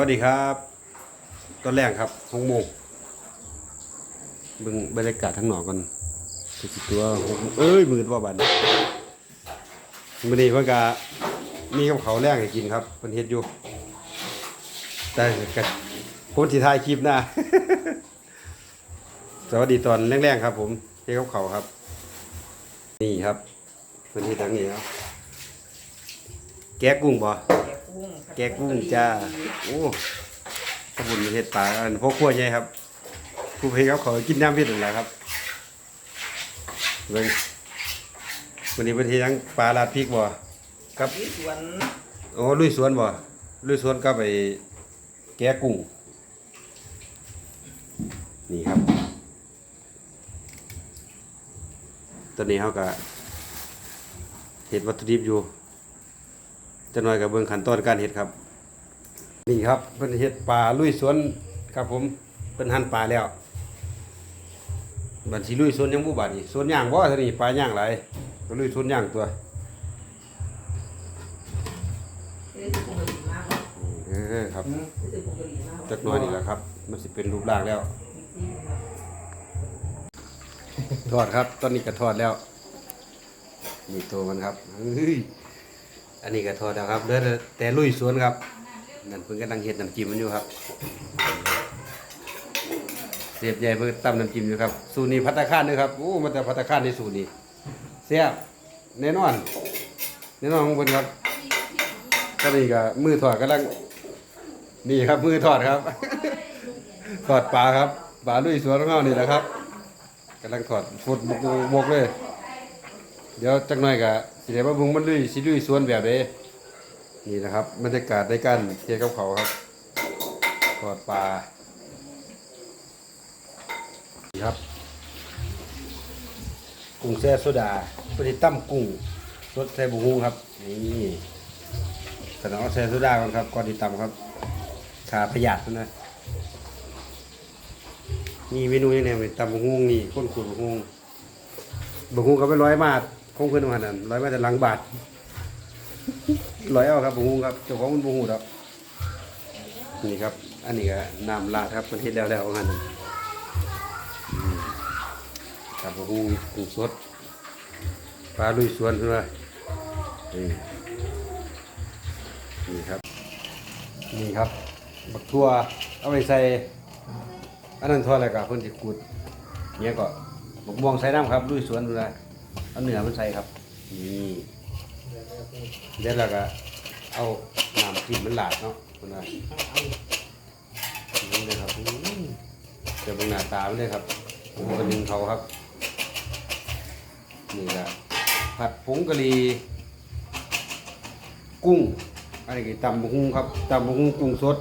วัสดีครับ ตอนแรกครับหกโมงเบิ่งบรรยากาศทั้างนอกันสิตัวเอ้ยมืดว่าบันี้มื้อนี้เพิ่นก็มีกับเขาแรงให้กินครับเพิ่นเฮ็ดอยู่แต่ก็คนที่ถ่ายคลิปนะสวัสดีตอนแรงๆครับ ผมเฮ็ดกับเขาครับ นี่ครับเพิ่นเฮ็ดทางนี้ครับแกะกุ้งบ่ แกะกุ้งจ้า โอ้ขบุญเฮ็ดปลาอันพวกขั้วใหญ่ครับผู้เพครับขอกินน้ำเพ็ดนั่นแหละครับเบิ่งวันนี้เป็นที่ยังปลาลาดพริกบ่กับที่สวนโอ้ลุยสวนบ่ลุยสวนก็ไปแกะกุ้ง นี่ครับ ตอนนี้เขาก็เห็ดวัตถุดิบอยู่ จะน้อยกับเบิ่งขั้นตอนการเห็ดครับ นี่ครับเพิ่นเฮ็ดปลาลุยสวนครับผมเพิ่นหั่นปลาแล้วบัดสิลุยสวนยังบ่บาดนี่สวนย่างบ่ซั่นนี่ปลาย่างหลายก็ลุยสวนย่างตัวเออครับไม่ซื้อผงกะหรี่มากหรอกจักหน้อยนี่แหละครับ มันสิเป็นรูปร่างแล้วทอดครับ ตอนนี้ก็ทอดแล้วนี่ตัวมันครับเฮ้ย อันนี้ก็ทอดแล้วครับเหลือแต่แต่ลุยสวนครับนั่นเพิ่นกำลังเฮ็ดน้ำจิ้มมันอยู่ครับเสียบใหญ่เพิ่นตำน้ำจิ้มอยู่ครับ สูตรนี้พัตตาคารเด้อครับโอ้มาแต่พัตตาคารในสูตรนี้แซ่บแน่นอนแน่นอนของเพิ่นครับตอนนี้ก็มือทอดกำลังนี่ครับมือทอดครับทอดปลาครับปลาลุยสวนของเรานี่แหละครับกำลังถอดฟุดบกบกเลย เดี๋ยวจักหน่อยกะสิเดี๋ยวมาบุงมันลุยสิลุยสวนแบบเดนี่นะครับบรรยากาศในการเที่ยวกับเขาครับถอดปลาดีครับกุ้งแซ่โซดาปฏิตั้มกุ้งสดใส่บุ้งครับนี่สนองแซ่โซดาก่อนครับก่อนที่ตำครับขาประหยัดนะมีเมนูยังไงเป็นตำบะฮุงนี่ข้นขูดบะฮุงบะฮุงก็ไปร้อยบาท คงเพิ่นมานั่นร้อยมาแต่หลังบาทร้อยเอาครับบะฮุงครับเจ้าของมันบะฮูดอกนี่ครับ อันนี้ก็น้ำลาดครับมันเฮ็ดแล้วแล้วว่างั้นอืมกับบะฮุงกุ้งสดปลาลุยสวนเพิ่นว่านี่นี่ครับ นี่ครับ บักทั่วเอาไปใส่อันนั้นทอดอะไรกับเพิ่นสิขูดเนี่ยก็บกม่วงใส่น้ำครับลุยสวนดูนะ เอาเนื้อมันใส่ครับนี่เดี๋ยวเราก็เอาน้ำจิ้มมันหลาดเนาะคุณว่านี่เลยครับอื้อเดี๋ยวเบิ่งหน้าตามันเลยครับผมก็ดึงเขาครับ นี่ก็ผัดผงกะหรี่กุ้งอันนี้ตำบะฮุงครับตำบะฮุงกุ้งสด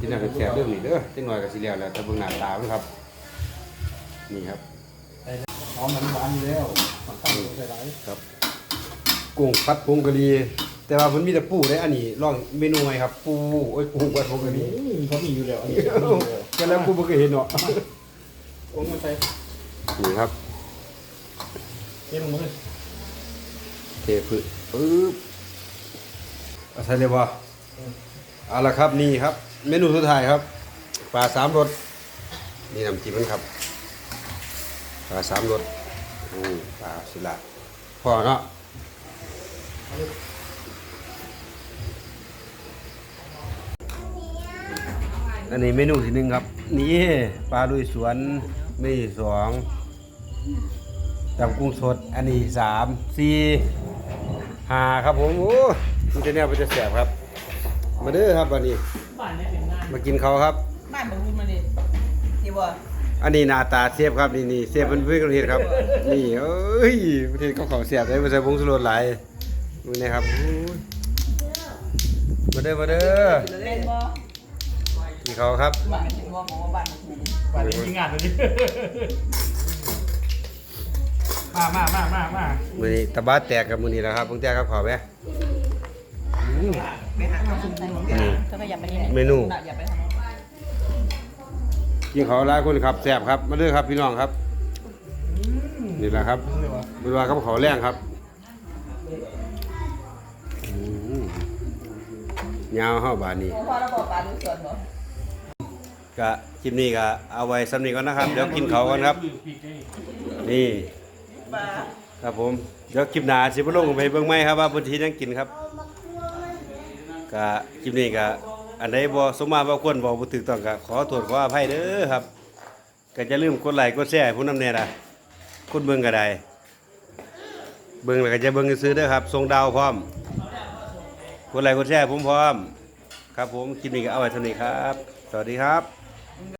กินอาหารแซ่บเรื่องนี้เด้อจังหน่อยก็สิแล้วแหละแต่เบิ่งหน้าตามันครับ นี่ครับ หอมมันหวานอยู่แล้วมันตั้งใส่ไรครับกุ้งผัดผงกะหรี่แต่ว่ามันมีแต่ปูได้อันนี้ลองเมนูใหม่ครับ ปูโอ้ยกุ้งผัดผงกะหรี่นี่เขามีอยู่แล้วอันนี้เอ้าก็แล้วกูบ่เคยเห็นเนาะโอ้มันใส่นี่ครับเต็มมือเทพื้นปึ๊บเอาใส่เลยบ่เอาละครับนี่ครับ เมนูสุดท้ายครับปลาสามรสนี่น้ำจิ้มมันครับ ปลาสามรสอืมปลาสุราพอเนาะอันนี้เมนูที่หนึ่งครับ นี่ปลาลุยสวนเมนูที่สองจำกุ้งสด อันนี้สามสี่ห้าครับผมโอ้มันจะเนี่ยมันจะแสบครับ มาเด้อครับวันนี้ บ้านได้เป็นงานมากินเขาครับ บ้านบางทีมันนี่ที่ว่ อันนี้หน้าตาเสียบครับนี่นี่เสียบเป็นเพื่อนเฮ็ดครับ นี่เอ้ยประเทศเขาเขาเสียบได้มาใส่ผงชูรสหลายมึงนี่ครับโอ้ยมาเด้อมาเด้อเล่นบ่กินเขาวครับบ้านเป็นว่าหมอบ้านมันป่านนี้ยิงงานเลยดิมามามามามามือนี้ตะบาแตกกับมือนี้แหละครับพุ่งแตกครับขอไหมอืม ไปหาทำสุ่มของแกนี่เธอก็อย่าไปนี่เมนู อย่าไปทำ กินเขาวหลายคนครับแซ่บครับมาเด้อครับพี่น้องครับนี่แหละครับเลยวะเวลาเขาขอแรงครับอืมยาวเฮาบาดนี้ พอเราบอกปลาดูสวนบ่ ก็คลิปนี้ก็เอาไว้สำนีก่อนนะครับ เดี๋ยวกินเขาวก่อนครับ นี่ครับผม เดี๋ยวคลิปหนาสิบ่ลงไปเบิ่งใหม่ครับว่าพื้นที่ยังกินครับก็คลิปนี้ก็ อันใดบ่สมมาบ่ควรบ่บ่ถูกต้องก็ขอโทษขออภัยเด้อครับก็จะลืมกดไลค์กดแชร์ผู้นำแน่ล่ะคนเบิ่งก็ได้เบิ่งแล้วก็จะเบิ่งซื้อเด้อครับทรงดาวพร้อมกดไลค์กดแชร์ผมพร้อม ครับผมคลิปนี้ก็เอาไว้เท่านี้ครับ สวัสดีครับ